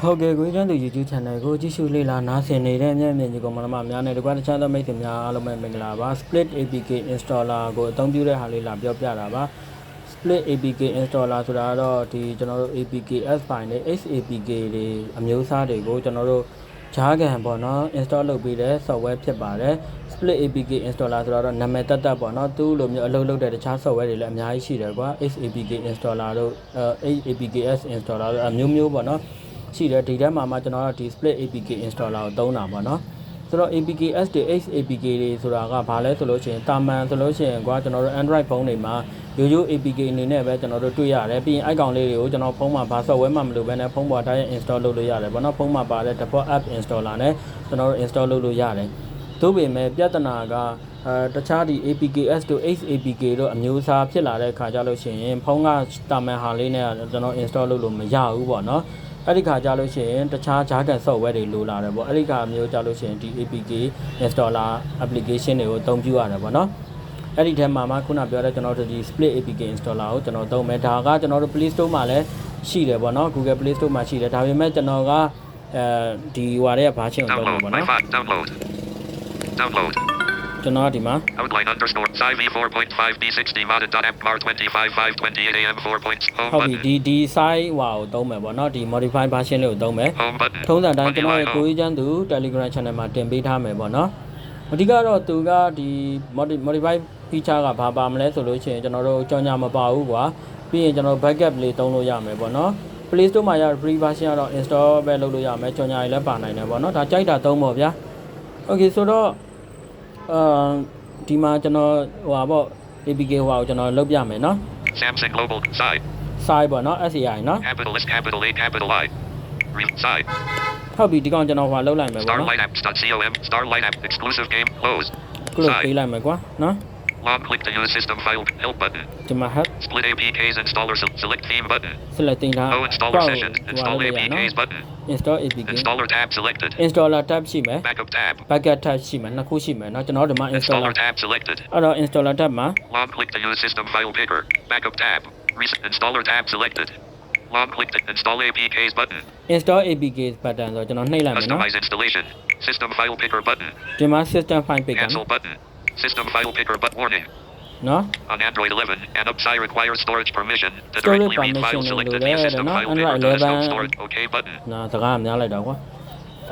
ဟုတ်ကဲ့ကိုကျန်းသူ YouTube channel ကိုကြည့်ရှုလေ့လာနားဆင်နေတဲ့မျက်မြင်ကြီးကောင်မတော်များနဲ့တကွာတခြားသောမိတ်ဆွေများအားလုံးပဲမင်္ဂလာပါ Split APK installer ကိုအသုံးပြုတဲ့ဟာလေးလာပြောပြတာပါ Split APK installer ဆိုတာကတော့ဒီကျွန်တော်တို့ APKs file နဲ့ XAPK တွေအမျိုးအစားတွေကိုကျွန်တော်တို့ဂျားကန်ပေါ့နော် install လုပ်ပြီးတဲ့ software ဖြစ်ပါတယ် Split APK installer ဆိုတော့နာမည်တက်တက်ပေါ့နော်သူ့လိုမျိုးအလုပ်လုပ်တဲ့တခြား software တွေလည်းအများကြီးရှိတယ်ကွာ XAPK installer တို့အဲ APKs installer တို့အမျိုးမျိုးပေါ့နော် ရှိတယ်ဒီထဲမှာမှကျွန်တော်တို့ဒီ split APK installer ကိုသုံးတာပေါ့နော်ဆိုတော့ APKs တွေ X APK တွေဆိုတာကဘာလဲဆိုလို့ရှိရင်တာမန်ဆိုလို့ရှိရင်ကွာကျွန်တော်တို့ Android ဖုန်းတွေမှာရိုးရိုး APK အနေနဲ့ပဲကျွန်တော်တို့တွေ့ရတယ်ပြီးရင် icon လေးတွေကိုကျွန်တော်ဖုန်းမှာဘာ software မှမလိုဘဲနဲ့ဖုန်းပေါ်တိုင်း install လုပ်လို့ရတယ်ပေါ့နော်ဖုန်းမှာပါတဲ့ default app installer နဲ့ကျွန်တော်တို့ install လုပ်လို့ရတယ်သို့ပေမဲ့ပြဿနာကအဲတခြားဒီ APKs တို့ XAPK တို့အမျိုးအစားဖြစ်လာတဲ့ခါကြလို့ရှိရင်ဖုန်းကတာမန်ဟာလေးနဲ့ကျွန်တော် install လုပ်လို့မရဘူးပေါ့နော် အဲ့ဒီခါကြလို့ရှိရင်တခြားဂျာကန် software တွေလိုလာတယ်ပေါ့အဲ့ဒီခါမျိုးကြလို့ရှိရင်ဒီ APK installer application တွေကိုအသုံးပြုရတယ်ပေါ့နော်အဲ့ဒီထဲမှာမှခုနပြောတဲ့ကျွန်တော်တို့ဒီ split APK installer ကိုကျွန်တော်သုံးမယ်ဒါကကျွန်တော်တို့ Play Store မှာလည်းရှိတယ်ပေါ့နော် Google Play Store မှာရှိတယ်ဒါပေမဲ့ကျွန်တော်ကအဲဒီဟွာတွေကဘာချင်းကိုသုံးလို့ Download. ပေါ့ My နော် file. Download. Download. ကျွန်တော်ကဒီမှာ Outline underscore. Sci v 4.5 B60 modded dot app mar 25 528 AM 4 points. Home ဟုတ်ပြီ button. ဒီဒီ site ဟွာကိုသုံးမယ်ပေါ့နော်ဒီ modify version လေးကိုသုံးမယ် Home button. ထုံးစံတိုင်းကျွန်တော်ရဲ့ Modify ကို home. ကြီးချမ်းသူ Telegram channel မှာတင်ပေးထားမယ်ပေါ့နော်အဓိကတော့သူကဒီ modi- modify feature ကဘာပါမလဲဆိုလို့ရှိရင်ကျွန်တော်တို့ကြောင်ညာမပါဘူးကွာပြီးရင်ကျွန်တော် backup လေးသုံးလို့ရမယ်ပေါ့နော် Play Store မှာရ free version ကတော့ install ပဲလုပ်လို့ရမယ်ကြောင်ညာတွေလည်းပါနိုင်တယ်ပေါ့နော်ဒါကြိုက်တာသုံးပေါ့ဗျာ Okay ဆိုတော့ အာဒီမှာကျွန်တော်ဟိုပါပေါ့ APK ဟိုပါကိုကျွန်တော်လုပ်ပြမယ်နော် Samsung Global. Sci. site ပေါ့နော် SCI နော် Capital S. Capital A. Capital I. Re. Sci. ဟုတ်ပြီဒီကောင်ကျွန်တော်ဟိုပါလုပ်လိုက်မယ်ပေါ့နော် Starlight apps. Dot com. Starlight app. Exclusive game. Close. ခုလိုပေးလိုက်မယ်ကွာနော် Long click to use system file. Help button. ဒီမှာ help Split APKs installer. Se- Select theme button. selecting ထား No installer session. Install APKs button. install APK Installer tab selected. installer tab ရှိမယ် Backup tab. backup tab ရှိမယ်နှစ်ခုရှိမယ်เนาะကျွန်တော်တို့ဒီမှာ installer Installer tab selected. အဲ့တော့ installer tab မှာ Long click to use system file picker. Backup tab. Recent installer tab selected. Long click to install APKs button. install APK button ဆိုတော့ကျွန်တော်နှိပ်လိုက်မယ်เนาะ Customize installation. System file picker button. ဒီမှာ system file picker Cancel button. System file picker but warning. No? On Android 11, an UPSI requires storage permission to directly read file selected via system file picker does not storage OK button. နာတကားများလိုက်တာကွာ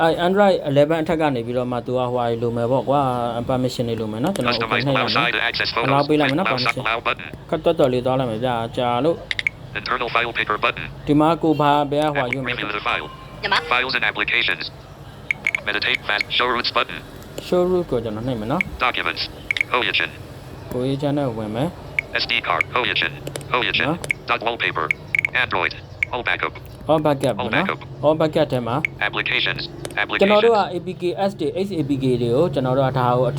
အဲ Android 11အထက်ကနေပြီးတော့မှသူကဟိုဟာလိုမယ်ပေါ့ကွာ permission တွေလိုမယ်နော်ကျွန်တော် open နဲ့ရတယ်လောက်ပေးလိုက်မယ်နော် permission ခက်တော်တော်လေးသွားလိုက်မယ်ဗျာကြာလို့ internal file picker button ဒီမှာကိုဘာဘယ်ဟိုဟာယူမယ် files and applications meditate fast show routes button ရှုပ်ကိုကျွန်တော်နှိပ်မယ်နော်? Documents. Hoyachin ကိုရေးချမ်းနဲ့ဝင်မယ် SD card. Hoyachin Hoyachin dot wallpaper. Android. All backup. All backup နော်? all backup ထဲမှာ applications. ကျွန်တော်တို့က APKS တွေ HAPK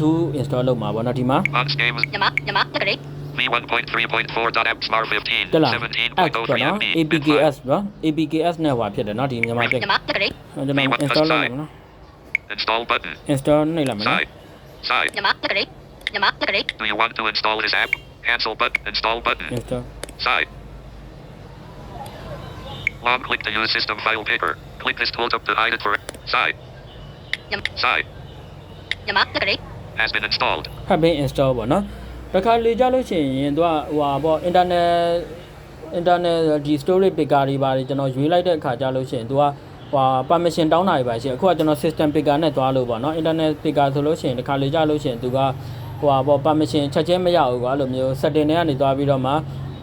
to install လုပ်မှာပေါ့နော်?ဒီမှာ? Games. ညမညမတက်ကြလေ v1.3.4.appsmart15 17.03mb APKS နော် APKS to install လုပ်မှာနော်? Install button. install နှိပ်လိုက်မယ်နော် Side. Side. ညီမတက်ကလေးညီမတက်ကလေး Do you want to install this app? Cancel button. Install button. install Side. Long click to use system file picker. Click this tool to hide it for side. Yum. Side. ညီမတက်ကလေး Has been installed. ဖတ်ပေး install ပေါ့နော်တခါလေကြလို့ရှိရင်သူကဟိုဟာပေါ့ internet internet ဒီ storage picker တွေပါတယ်ကျွန်တော်ရွေးလိုက်တဲ့အခါကြလို့ရှိရင်သူက ဟို permission တောင်းတာတွေပါရှိအခုကကျွန်တော် system picker နဲ့သွားလို့ပေါ့နော် internet picker ဆိုလို့ရှိရင်တခါလေကြလို့ရှိရင်သူကဟိုဟာပေါ့ permission ချက်ချင်းမရဘူးကွာအဲ့လိုမျိုး setting တွေကနေသွားပြီးတော့မှ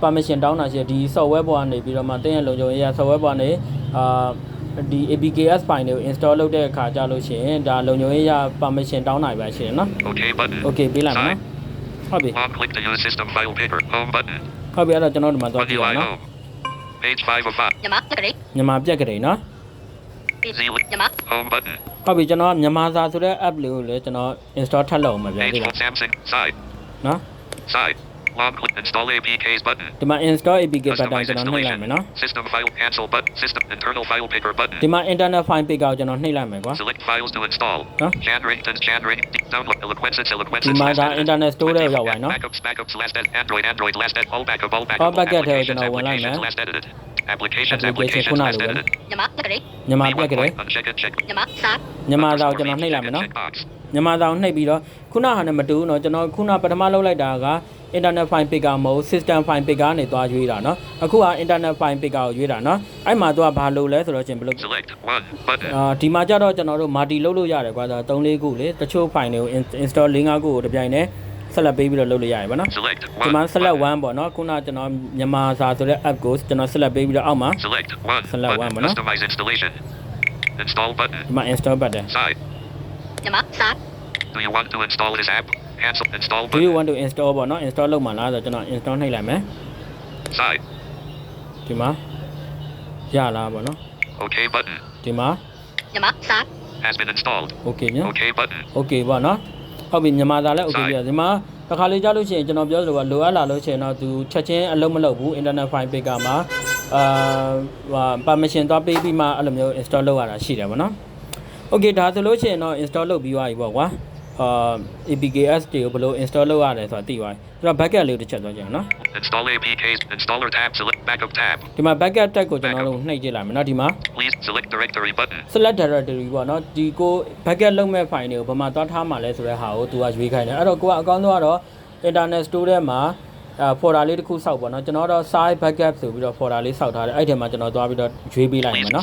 permission တောင်းတာရှိတယ်ဒီ software ပေါ်ကနေပြီးတော့မှတင်းရဲ့လုံခြုံရေးရ software ပေါ်ကနေအာဒီ APKs file တွေကို install လုပ်တဲ့အခါကြလို့ရှိရင်ဒါလုံခြုံရေးရ permission တောင်းတာပဲရှိတယ်နော် OK button. Okay ပေးလိုက်မယ်နော်ဟုတ်ပြီ Long click to use system file picker. Home button. ဟုတ်ပြီအဲ့တော့ကျွန်တော်ဒီမှာသွား One ကြည့်ရအောင် UI နော် home. Page 5 of 5. ညီမတက်ကလေးမြန်မာပြက်ကလေးနော် Z. ညီမ Home button. ဟုတ်ပြီကျွန်တော်မြန်မာစာဆိုတဲ့ app လေးကိုလည်းကျွန်တော် install ထပ်လုပ်အောင်မှာပြန် Page ပြီလား 1 Samsung. Side. နော် Side. Long click install APKs button. ဒီမှာ install APK button Customize ကျွန်တော်နှိပ်လိုက်မယ်နော် System file cancel button. System internal file picker button. ဒီမှာ internet file picker ကိုကျွန်တော်နှိပ်လိုက်မယ်ကွာ Select files to install. Huh? Janrington, Janring, download Eloquensis, Eloquensis. Di ma last da edited. internet store တွေရောက်ပါနော် Backups, backups, last edit, Android, Android, last edit, all backup, all backup. All backup ထဲကို applications, ကျွန်တော်ဝင်လိုက်မယ် applications, last edited. Applications. Application Applications.ခုန Last လိုပဲ edited. မြန်မာတက္ကရာ မြန်မာပြ B1 က်ကလေး point. Uncheck and check. မြန်မာစာ မြန်မာစာကို Underscore ကျွန်တော်နှိပ်လိုက် meeting မယ်နော် and checkbox. မြန်မာစာကိုနှိပ်ပြီးတော့ခုနဟာနဲ့မတူဘူးเนาะကျွန်တော်ခုနပထမလောက်လိုက်တာက internet file picker မဟုတ် system file picker နဲ့တွားရွေးတာเนาะအခုက internet file picker ကိုရွေးတာเนาะအဲ့မှာသူကဘာလုပ်လဲဆိုတော့ချင်းဘယ်လို Select one button. အာဒီမှာကြတော့ကျွန်တော်တို့ multi လုပ်လို့ရတယ်ကွာဒါ3 4ခုလေတချို့ file တွေကို in- install 5 5ခုကိုတစ်ပြိုင်တည်း ဆက်လက်ပေးပြီးတော့လုပ်လို့ရတယ်ဗောနော် Select ဒီ one. မှာ select button. 1ပေါ့နော်ခုနကျွန်တော်မြန်မာစာဆိုတဲ့ app ကိုကျွန်တော် select ပေးပြီးတော့အောက်မှာ Select one. Select button. one, bueno. Customize installation. Install button. ဒီမှာ install button Side. မြန်မာစာ Do you want to install this app? Cancel. Install do you button. want to install ပေါ့နော် install လုပ်မှာလားဆိုတော့ကျွန်တော် install နှိပ်လိုက်မယ် Side. ဒီမှာရလားပေါ့နော် OK button. ဒီမှာ မြန်မာစာ Has been installed. okay ည OK button. okay ပေါ့နော် ဟုတ်ပြီမြန်မာစာလည်း okay ပြဒီမှာတစ်ခါလေကြားလို့ရှိရင်ကျွန်တော်ပြောသလိုကလိုအပ်လာလို့ရှိရင်တော့သူချက်ချင်းအလုပ်မလုပ်ဘူး internet file picker မှာအာဟာ permission သွားပေးပြီးမှအဲ့လိုမျိုး install လုပ်ရတာရှိတယ်ပေါ့နော် okay ဒါဆိုလို့ရှိရင်တော့ install လုပ်ပြီးသွားပြီပေါ့ကွာ အာ APKS တွေကိုဘယ်လို install လုပ်ရတယ်ဆိုတာသိပါတယ်။အဲ့တော့ backup လေးကိုတစ်ချက်ပြောကြအောင်နော်။ Install APKs installer tab select backup tab ဒီမှာ backup tab ကိုကျွန်တော်တို့နှိပ်ကြည့်လိုက်မယ်နော်ဒီမှာ Please select directory button select directory ပေါ့နော်ဒီကို backup လုပ်မဲ့ file တွေကိုဘယ်မှာသွားထားမှာလဲဆိုတဲ့ဟာကို तू ကရွေးခိုင်းတယ်။အဲ့တော့ကိုကအကောင်းဆုံးကတော့ internet store ထဲမှာ အာဖော်တာလေးတစ်ခုစောက်ပေါ့နော်ကျွန်တော်တော့ side backup ဆိုပြီးတော့ဖော်တာလေးစောက်ထားတယ်အဲ့ထဲမှာကျွန်တော်သွားပြီးတော့ရွေးပေးလိုက်မယ်နော်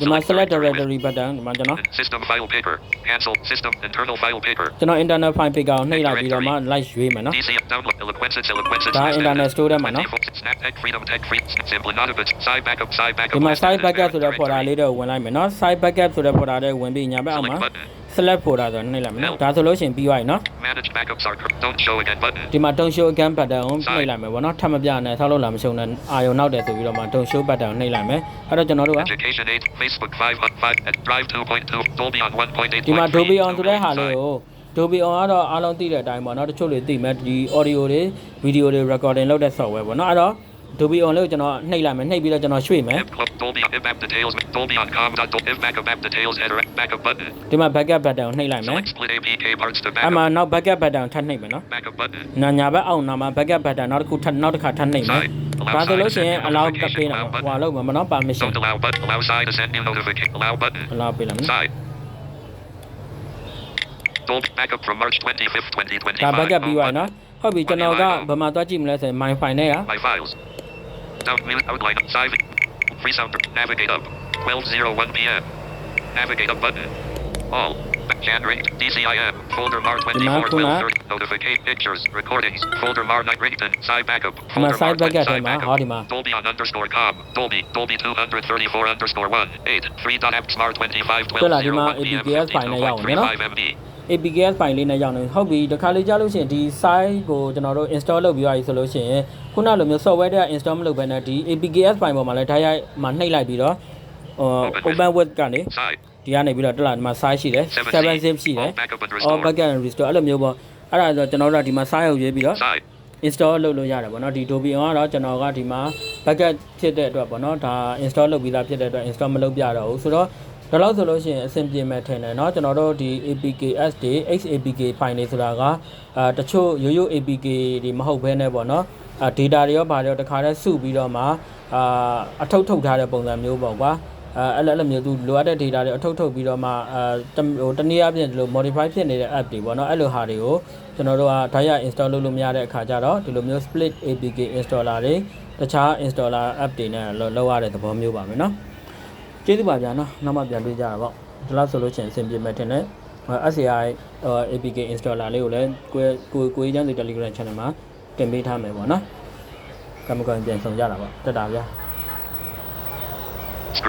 ဒီမှာ select directory button ဒီမှာကျွန်တော် system file picker cancel system internal file picker ကျွန်တော် internal file picker ကိုနှိပ်လိုက်ပြီးတော့မှ live ရွေးမယ်နော်ဒါ internet store ထဲမှာနော်ဒီမှာ side backup ဆိုတဲ့ဖော်တာလေးတော့ဝင်လိုက်မယ်နော် side backup ဆိုတဲ့ဖော်တာလေးဝင်ပြီးညာဘက်အောင်မှာ select folder ဆိုတော့နှိပ်လိုက်မယ်ဒါဆိုလို့ရှိရင်ပြီးသွားပြီနော် manage backups are don't show again button ဒီမှာ don't show again button ကိုနှိပ်လိုက်မယ်ဗောနော်ထပ်မပြနဲ့ဆောက်လို့လာမရှုံနဲ့အာရုံနောက်တယ်ဆိုပြီးတော့မှ don't show button ကိုနှိပ်လိုက်မယ်အဲ့တော့ကျွန်တော်တို့က education 8 facebook 5.5 at drive 2.2 dolby on 1.8ဒီမှာ dolby on ဆိုတဲ့ဟာလေးကို Dolby On ကတော့အားလုံးသိတဲ့အတိုင်းပေါ့နော်တချို့တွေသိမယ်ဒီ audio တွေ video တွေ recording လုပ်တဲ့ software ပေါ့နော်အဲ့တော့ Dolby on လေးကိုကျွန်တော်နှိပ်လိုက်မယ်နှိပ်ပြီးတော့ကျွန်တော်ရွှေ့မယ် Imp club Dolby on app details. Dolby on com. dot dol- If backup app details header backup button. ဒီမှာ backup button ကိုနှိပ်လိုက်မယ် Select split APK parts to အဲ့မှာ backup. နောက် backup button ကိုထပ်နှိပ်မယ်နော် Backup button. နာညာဘက်အောက်နာမှာ backup button နောက်တစ်ခုထပ်နောက်တစ်ခါထပ်နှိပ်မယ်ဒါဆိုလို့ရှိရင် allow တက်ပေးတာပေါ့ဟွာလို့မနော် permission Don't allow but allow side to send new notification. Allow button. allow ပေးလိုက်မယ်နော် Side. Dolby backup from March 25th, 2025. ဒါ backup ပြီးသွားပြီ Home နော်ဟုတ်ပြီကျွန်တော်ကဘယ်မှာသွားကြည့်မလဲဆိုရင် my file နဲ့က button. My files. Down mute outline. Side. Free sound. Navigate up. 12:01 p.m. Navigate up button. All. Generate DCIM. Folder Mar 24 kuna. 12 Notificate pictures. Recordings. Folder Mar Night Rington. Side backup. Folder side Mar 10, backup Side backup. Dolby on underscore com. Dolby. Dolby 234 underscore 1. 8. 3 dot app smart 25 12 Tức là đi mà 01 p.m. APKS file này dòng nữa đó. 52.35 MB. APKS file လေးနဲ့ရောက်နေဟုတ်ပြီတခါလေးကြားလို့ရှိရင်ဒီ site ကိုကျွန်တော်တို့ install လုပ်ပြီးသွားပြီဆိုလို့ရှိရင်ခုနလိုမျိုး software တွေက install မလုပ်ဘဲနဲ့ဒီ APKS file ပေါ်မှာလည်းထားရိုက်မှာနှိပ်လိုက်ပြီးတော့ဟို open web ကနေ Side. ဒီကနေပြီးတော့တက်လာဒီမှာ site ရှိတယ်7 zip ရှိတယ် All backup and all restore. backup and restore အဲ့လိုမျိုးပေါ့အဲ့ဒါဆိုကျွန်တော်တို့ကဒီမှာ site ကိုရွေးပြီးတော့ Side. install လုပ်လို့ရတယ်ပေါ့နော်ဒီ Adobe on ကတော့ကျွန်တော်ကဒီမှာ backup ဖြစ်တဲ့အတွက်ပေါ့နော်ဒါ install လုပ်ပြီးသားဖြစ်တဲ့အတွက် install မလုပ်ပြတော့ဘူးဆိုတော့ ဒါလို့ဆိုလို့ရှိရင်အဆင်ပြေမဲ့ထင်တယ်เนาะကျွန်တော်တို့ဒီ APKS တွေ XAPK file တွေဆိုတာကအာတချို့ရိုးရိုး APK တွေမဟုတ်ဘဲနဲ့ပေါ့နော်အာ data တွေရောဗာတွေရောတခါတည်းစုပြီးတော့မှအာအထုတ်ထုတ်ထားတဲ့ပုံစံမျိုးပေါ့ကွာအဲအဲ့လိုအဲ့လိုမျိုးသူလိုအပ်တဲ့ data တွေအထုတ်ထုတ်ပြီးတော့မှအဲတဟိုတနည်းအားဖြင့်ဒီလို modify ဖြစ်နေတဲ့ app တွေပေါ့နော်အဲ့လိုဟာတွေကိုကျွန်တော်တို့ကဓာတ်ရိုက် install လုပ်လို့မရတဲ့အခါကျတော့ဒီလိုမျိုး split APK installer တွေတခြား installer app တွေနဲ့လောက်လောက်ရတဲ့သဘောမျိုးပါမယ်နော် ကျေးဇူးပါဗျာနော်နောက်မှပြန်တွေ့ကြတာပေါ့ဒီလောက်ဆိုလို့ရှိရင်အဆင်ပြေမဲ့ထင်တယ် SCI APK installer လေးကိုလည်းကိုကိုကိုကြီးချမ်းစီ Telegram channel မှာတင်ပေးထားမယ်ပေါ့နော်ကမ္ဘာကပြန်ဆောင်ကြတာပေါ့တက်တာဗျာ